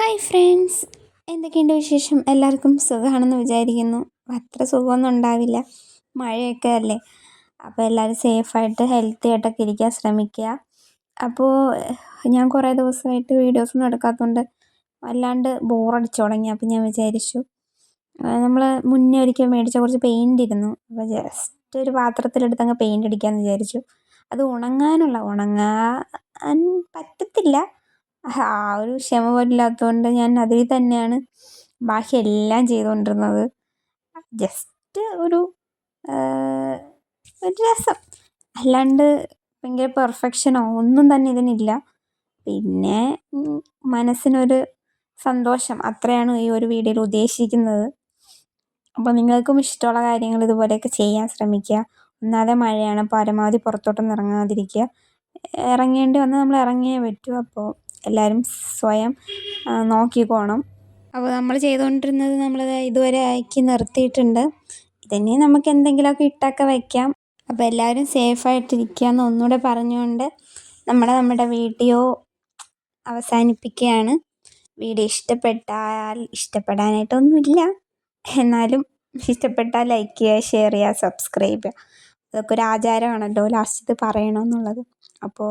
Hi friends. എന്തൊക്കെയുണ്ട് വിശേഷം? എല്ലാവർക്കും സുഖമാണെന്ന് വിചാരിക്കുന്നു. അത്ര സുഖമൊന്നും ഉണ്ടാവില്ല. മഴയൊക്കെ അല്ലേ? അപ്പോൾ എല്ലാവരും സേഫായിട്ട് ഹെൽത്തി ആയിട്ടൊക്കെ ഇരിക്കാൻ ശ്രമിക്കുക. അപ്പോൾ ഞാൻ കുറേ ദിവസമായിട്ട് വീഡിയോസൊന്നും എടുക്കാത്തതുകൊണ്ട് വല്ലാണ്ട് ബോറടിച്ചു തുടങ്ങി. അപ്പോൾ ഞാൻ വിചാരിച്ചു നമ്മൾ മുന്നേ ഒരിക്കൽ മേടിച്ച കുറച്ച് പെയിന്റ് ഇരുന്നു. അപ്പോൾ ജസ്റ്റ് ഒരു പാത്രത്തിലെടുത്ത് അങ്ങ് പെയിന്റ് അടിക്കാമെന്ന് വിചാരിച്ചു. അത് ഉണങ്ങാനുള്ള ഉണങ്ങാൻ പറ്റത്തില്ല. ആ ഒരു ക്ഷമ പോലില്ലാത്തതുകൊണ്ട് ഞാൻ അതിൽ തന്നെയാണ് ബാക്കി എല്ലാം ചെയ്തുകൊണ്ടിരുന്നത് ജസ്റ്റ് ഒരു ഒരു രസം. അല്ലാണ്ട് ഭയങ്കര പെർഫെക്ഷനോ ഒന്നും തന്നെ ഇതിനില്ല. പിന്നെ മനസ്സിനൊരു സന്തോഷം. അത്രയാണ് ഈ ഒരു വീഡിയോയിൽ ഉദ്ദേശിക്കുന്നത്. അപ്പോൾ നിങ്ങൾക്കും ഇഷ്ടമുള്ള കാര്യങ്ങൾ ഇതുപോലെയൊക്കെ ചെയ്യാൻ ശ്രമിക്കുക. ഒന്നാതെ മഴയാണ് പരമാവധി പുറത്തോട്ടൊന്നും ഇറങ്ങാതിരിക്കുക. ഇറങ്ങേണ്ടി വന്നാൽ നമ്മൾ ഇറങ്ങിയേ പറ്റൂ അപ്പോൾ എല്ലാവരും സ്വയം നോക്കിക്കോണം അപ്പോൾ നമ്മൾ ചെയ്തുകൊണ്ടിരുന്നത് നമ്മൾ ഇതുവരെ ആക്കി നിർത്തിയിട്ടുണ്ട്. ഇതന്നെ നമുക്ക് എന്തെങ്കിലുമൊക്കെ ഇട്ടൊക്കെ വയ്ക്കാം അപ്പോൾ എല്ലാവരും സേഫായിട്ടിരിക്കുക എന്ന് ഒന്നുകൂടെ പറഞ്ഞുകൊണ്ട് നമ്മുടെ നമ്മുടെ വീഡിയോ അവസാനിപ്പിക്കുകയാണ്. വീഡിയോ ഇഷ്ടപ്പെട്ടാൽ ഇഷ്ടപ്പെടാനായിട്ടൊന്നുമില്ല. എന്നാലും ഇഷ്ടപ്പെട്ടാൽ ലൈക്ക് ചെയ്യുക ഷെയർ ചെയ്യുക സബ്സ്ക്രൈബ് ചെയ്യുക. അതൊക്കെ ഒരു ആചാരമാണല്ലോ ലാസ്റ്റ് ഇത് പറയണമെന്നുള്ളത് അപ്പോൾ